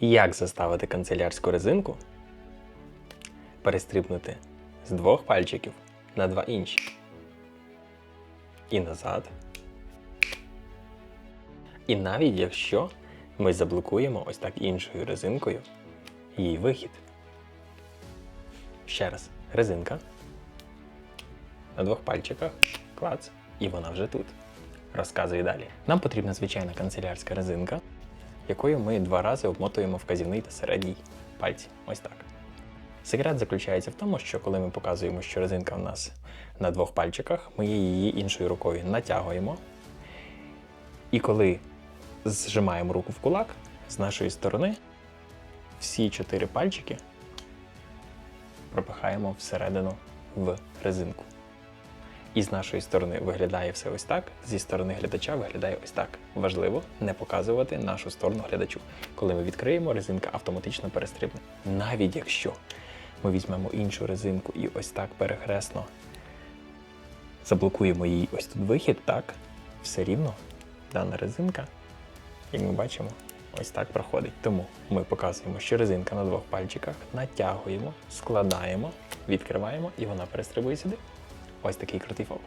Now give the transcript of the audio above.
Як заставити канцелярську резинку перестрибнути з двох пальчиків на два інші. І назад. І навіть якщо ми заблокуємо ось так іншою резинкою її вихід. Ще раз, резинка. На двох пальчиках. Клац. І вона вже тут. Розказую далі. Нам потрібна звичайна канцелярська резинка, якою ми два рази обмотуємо вказівний та середній пальці. Ось так. Секрет заключається в тому, що коли ми показуємо, що резинка в нас на двох пальчиках, ми її іншою рукою натягуємо. І коли зжимаємо руку в кулак, з нашої сторони всі чотири пальчики пропихаємо всередину в резинку. І з нашої сторони виглядає все ось так, зі сторони глядача виглядає ось так. Важливо не показувати нашу сторону глядачу. Коли ми відкриємо, резинка автоматично перестрибне. Навіть якщо ми візьмемо іншу резинку і ось так перехресно заблокуємо її ось тут вихід, так, все рівно дана резинка, як ми бачимо, ось так проходить. Тому ми показуємо, що резинка на двох пальчиках, натягуємо, складаємо, відкриваємо і вона перестрибує сюди. was daqui, key critical.